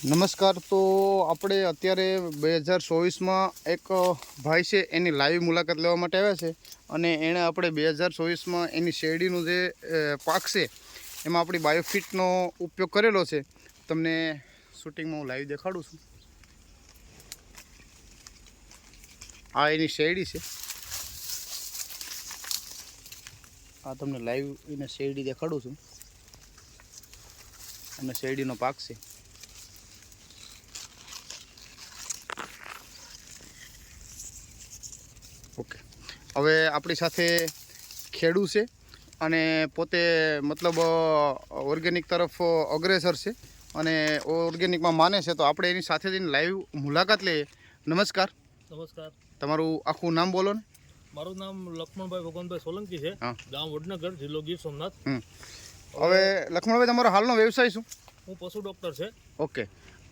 નમસ્કાર, તો આપણે અત્યારે બે હજાર ચોવીસમાં એક ભાઈ છે, એની લાઈવ મુલાકાત લેવા માટે આવ્યા છે અને એણે આપણે બે હજાર ચોવીસમાં એની શેરડીનું જે પાક છે, એમાં આપણી બાયોફિટનો ઉપયોગ કરેલો છે. તમને શૂટિંગમાં હું લાઈવ દેખાડું છું. આ એની શેરડી છે. આ તમને લાઈવ એને શેરડી દેખાડું છું. અને શેરડીનો પાક છે. ઓકે. હવે આપણી સાથે ખેડૂ છે અને પોતે મતલબ ઓર્ગેનિક તરફ અગ્રેસર છે અને ઓર્ગેનિકમાં માને છે તો આપણે એની સાથે જઈને લાઈવ મુલાકાત લઈએ. નમસ્કાર. નમસ્કાર. તમારું આખું નામ બોલો ને. મારું નામ લક્ષ્મણભાઈ ભગવાનભાઈ સોલંકી છે. ગામ વડનગર જિલ્લો ગીર સોમનાથ. હવે લક્ષ્મણભાઈ તમારો હાલનો વ્યવસાય શું? હું પશુ ડૉક્ટર છે. ઓકે.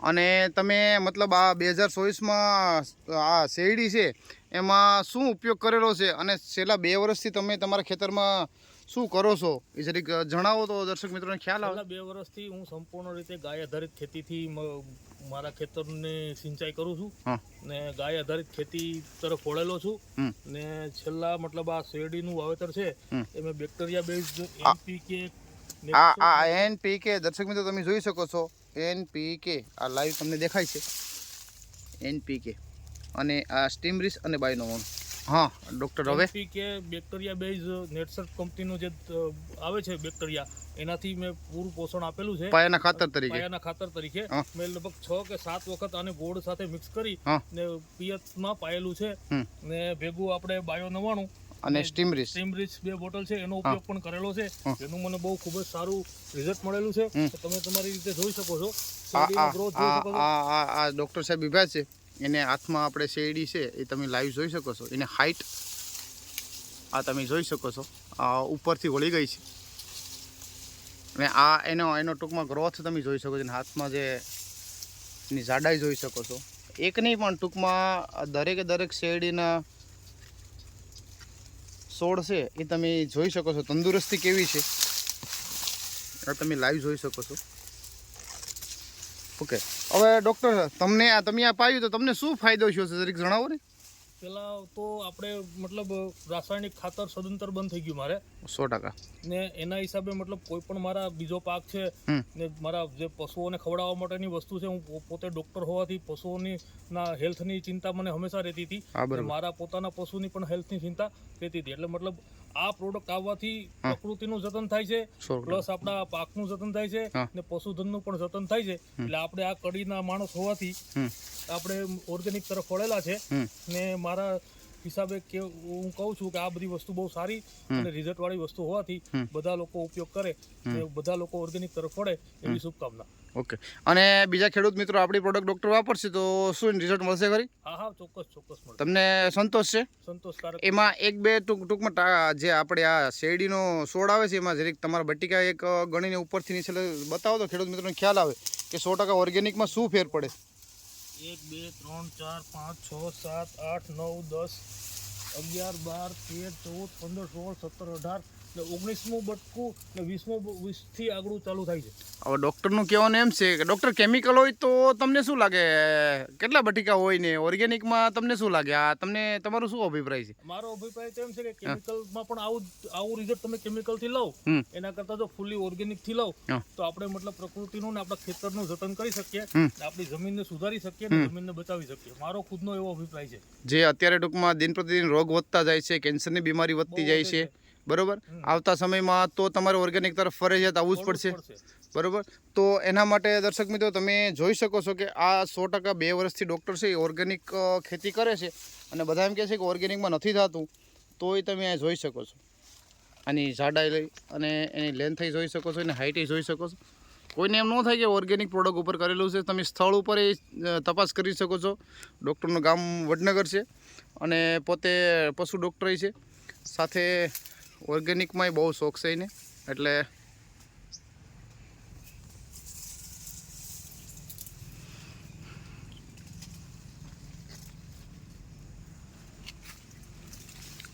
અને તમે મતલબ આ બે હજાર ચોવીસમાં આ શેરડી છે એમાં શું ઉપયોગ કરેલો છે? અને છેલ્લા બે વર્ષથી તમે તમારા ખેતરમાં શું કરો છો? એ જરીક જણાવો તો દર્શક મિત્રોને ખ્યાલ આવે. બે વર્ષથી હું સંપૂર્ણ રીતે ગાય આધારિત ખેતીથી મારા ખેતરની સિંચાઈ કરું છું. ને ગાય આધારિત ખેતી તરફ વળેલો છું. ને છેલ્લા મતલબ આ શેરડીનું વાવેતર છે એ એમાં બેક્ટેરિયા બેઝ એનપીકે આ આ એનપીકે દર્શક મિત્રો તમે જોઈ શકો છો એનપીકે આ લાઈવ તમને દેખાય છે. એન પી કે અને આ સ્ટીમરીસ અને બાયનો હા ડૉક્ટર હવે? કે બેક્ટેરિયા બેઝ નેટસર્ફ કંપનીનું જે આવે છે બેક્ટેરિયા એનાથી મેં પૂરું પોષણ આપેલું છે. પાયાના ખાતર તરીકે? પાયાના ખાતર તરીકે. મેં લગભગ છ કે સાત વખત આને ગોળ સાથે મિક્સ કરી ને પિયતમાં પાયેલું છે. ને ભેગું આપણે બાયો નવાણું અને સ્ટીમરીસ સ્ટીમ રીચ બે બોટલ છે એનો ઉપયોગ પણ કરેલો છે. એનું મને બહુ ખૂબ જ સારું રિઝલ્ટ મળેલું છે. તમે તમારી રીતે જોઈ શકો છો. આ આ આ ડૉક્ટર સાહેબ વિભા છે. એને હાથમાં આપણે શેરડી છે, એ તમે લાઈવ જોઈ શકો છો. એને હાઈટ આ તમે જોઈ શકો છો. આ ઉપરથી વળી ગઈ છે. અને આ એનો એનો ટૂંકમાં ગ્રોથ તમે જોઈ શકો છો. અને હાથમાં જે એની જાડાઈ જોઈ શકો છો. એક નહીં, પણ ટૂંકમાં દરેકે દરેક શેરડીના છોડ છે, એ તમે જોઈ શકો છો. તંદુરસ્તી કેવી છે? તમે લાઈવ જોઈ શકો છો. ઓકે. હવે ડૉક્ટર તમને આ તમે આ પાયું તો તમને શું ફાયદો થયો છે? જરીક જણાવો ને. પેલા તો આપણે મતલબ રાસાયણિક ખાતર સદંતર બંધ થઈ ગયું મારે. સો ટકા. ને એના હિસાબે મતલબ કોઈ પણ મારા બીજો પાક છે ને મારા જે પશુઓને ખવડાવવા માટેની વસ્તુ છે હું પોતે ડોક્ટર હોવાથી પશુઓની ના હેલ્થની ચિંતા મને હંમેશા રહેતી હતી. મારા પોતાના પશુની પણ હેલ્થની ચિંતા રહેતી હતી. એટલે મતલબ આ પ્રોડક્ટ આવવાથી. પ્રકૃતિનું જતન થાય છે પ્લસ આપણા પાકનું જતન થાય છે અને ને પશુધનનું પણ જતન થાય છે. એટલે આપણે આ કડીના માણસ હોવાથી આપણે ઓર્ગેનિક તરફ વળેલા છે ને મારા હિસાબે કે હું કહું છું કે આ બધી વસ્તુ બહુ સારી અને રિઝલ્ટ વાળી વસ્તુ હોવાથી બધા લોકો ઉપયોગ કરે બધા લોકો ઓર્ગેનિક તરફ વળે એવી શુભકામના. ઓકે. અને બીજા ખેડૂત મિત્રો આપણી પ્રોડક્ટ ડૉક્ટર વાપરશે તો શું રિઝલ્ટ મળશે ખરી? હા હા ચોક્કસ ચોક્કસ મળશે. તમને સંતોષ છે? સંતોષકારક. એમાં એક બે ટૂંક ટૂંકમાં જે આપણે આ શેરડીનો સોડ આવે છે એમાં જરીક તમારા બટીકા એક ગણીને ઉપરથી નીચે બતાવો તો ખેડૂત મિત્રોને ખ્યાલ આવે કે સો ટકા ઓર્ગેનિકમાં શું ફેર પડે? એક, બે, ત્રણ, ચાર, પાંચ, છ, સાત, આઠ, નવ, દસ, અગિયાર, બાર, તેર, ચૌદ, પંદર, સોળ, સત્તર, અઢાર ને ઓગણીસમું બટકું ને વીસમું વીસથી આગળ ચાલુ થાય છે. હવે ડૉક્ટરનું કહેવાનું એમ છે કે ડૉક્ટર કેમિકલ હોય તો તમને શું લાગે? કેટલા બટિકા હોય ને ઓર્ગેનિકમાં તમને શું લાગે? આ તમને તમારો શું અભિપ્રાય છે? મારો અભિપ્રાય તો એમ છે કે કેમિકલમાં પણ આવું આવું રિઝલ્ટ તમે કેમિકલથી લો એના કરતાં જો ફૂલી ઓર્ગેનિકથી લો તો આપણે મતલબ પ્રકૃતિનું ને આપણા ખેતરનું જતન કરી શકીએ. આપણી જમીનને સુધારી શકીએ ને જમીનને બચાવી શકીએ. મારો ખુદનો એવો અભિપ્રાય છે. જે અત્યારે ટૂંકમાં દિન પ્રતિદિન રોગ વધતા જાય છે કેન્સરની બીમારી વધતી જાય છે. બરોબર? આવતા સમયમાં તો તમારે ઓર્ગેનિક તરફ ફરજિયાત આવવું જ પડશે. બરોબર? તો એના માટે દર્શક મિત્રો તમે જોઈ શકો છો કે આ સો ટકા બે વર્ષથી ડૉક્ટર છે એ ઓર્ગેનિક ખેતી કરે છે. અને બધા એમ કહે છે કે ઓર્ગેનિકમાં નથી થતું તોય તમે જોઈ શકો છો. આની જાડાઈ લઈ અને એની લેન્થ જોઈ શકો છો એની હાઇટ જોઈ શકો છો. કોઈને એમ ન થાય કે ઓર્ગેનિક પ્રોડક્ટ ઉપર કરેલું છે તમે સ્થળ ઉપર એ તપાસ કરી શકો છો. ડૉક્ટરનું ગામ વડનગર છે અને પોતે પશુ ડૉક્ટર છે. સાથે ઓર્ગેનિકમાંય બહુ શોખ છે એને. એટલે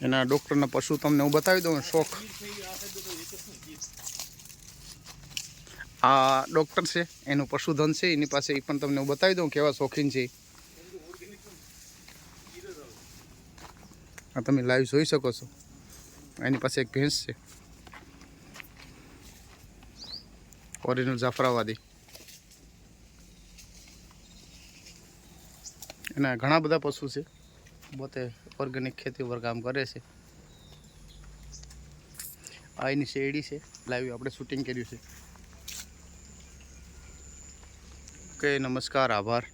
એના ડૉક્ટરના પશુ તમને હું બતાવી દઉં, શોખ. આ ડૉક્ટર છે, એનું પશુધન છે, એની પાસે એ પણ તમને હું બતાવી દઉં કેવા શોખીન છે આ તમે લાઈવ જોઈ શકો છો. એની પાસે એક ભેંસ છે. ઓરિજિનલ જાફરાવાદી એના ઘણા બધા પશુ છે. પોતે ઓર્ગેનિક ખેતી ઉપર કામ કરે છે. આ એની શેરડી છે. લાઈવ આપણે શૂટિંગ કર્યું છે. ઓકે, નમસ્કાર, આભાર.